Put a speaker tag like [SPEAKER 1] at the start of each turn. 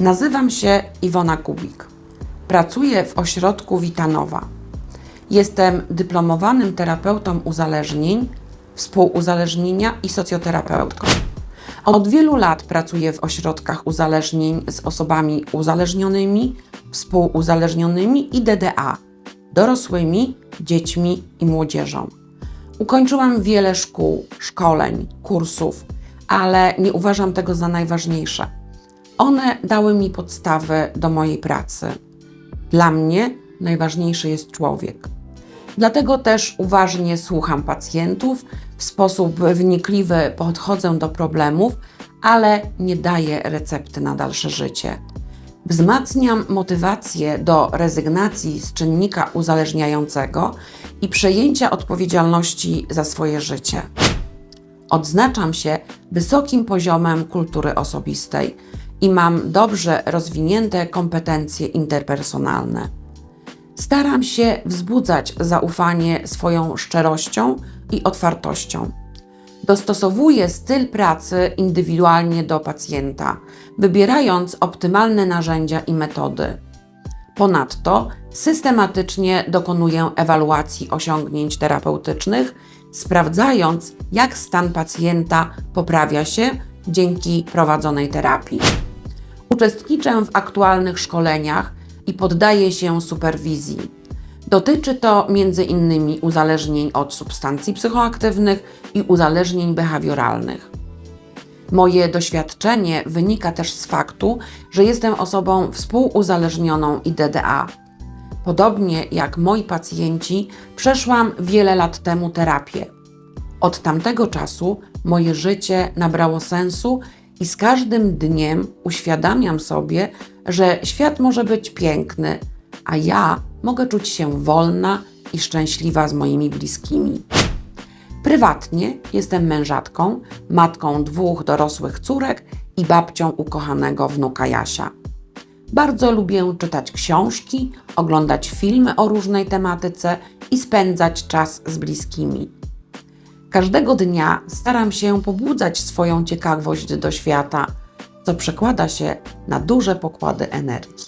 [SPEAKER 1] Nazywam się Iwona Kubik. Pracuję w ośrodku Witanowa. Jestem dyplomowanym terapeutą uzależnień, współuzależnienia i socjoterapeutką. Od wielu lat pracuję w ośrodkach uzależnień z osobami uzależnionymi, współuzależnionymi i DDA, dorosłymi, dziećmi i młodzieżą. Ukończyłam wiele szkół, szkoleń, kursów, ale nie uważam tego za najważniejsze. One dały mi podstawy do mojej pracy. Dla mnie najważniejszy jest człowiek. Dlatego też uważnie słucham pacjentów, w sposób wnikliwy podchodzę do problemów, ale nie daję recepty na dalsze życie. Wzmacniam motywację do rezygnacji z czynnika uzależniającego i przejęcia odpowiedzialności za swoje życie. Odznaczam się wysokim poziomem kultury osobistej i mam dobrze rozwinięte kompetencje interpersonalne. Staram się wzbudzać zaufanie swoją szczerością i otwartością. Dostosowuję styl pracy indywidualnie do pacjenta, wybierając optymalne narzędzia i metody. Ponadto systematycznie dokonuję ewaluacji osiągnięć terapeutycznych, sprawdzając, jak stan pacjenta poprawia się dzięki prowadzonej terapii. Uczestniczę w aktualnych szkoleniach i poddaję się superwizji. Dotyczy to m.in. uzależnień od substancji psychoaktywnych i uzależnień behawioralnych. Moje doświadczenie wynika też z faktu, że jestem osobą współuzależnioną i DDA. Podobnie jak moi pacjenci, przeszłam wiele lat temu terapię. Od tamtego czasu moje życie nabrało sensu i z każdym dniem uświadamiam sobie, że świat może być piękny, a ja mogę czuć się wolna i szczęśliwa z moimi bliskimi. Prywatnie jestem mężatką, matką dwóch dorosłych córek i babcią ukochanego wnuka Jasia. Bardzo lubię czytać książki, oglądać filmy o różnej tematyce i spędzać czas z bliskimi. Każdego dnia staram się pobudzać swoją ciekawość do świata, co przekłada się na duże pokłady energii.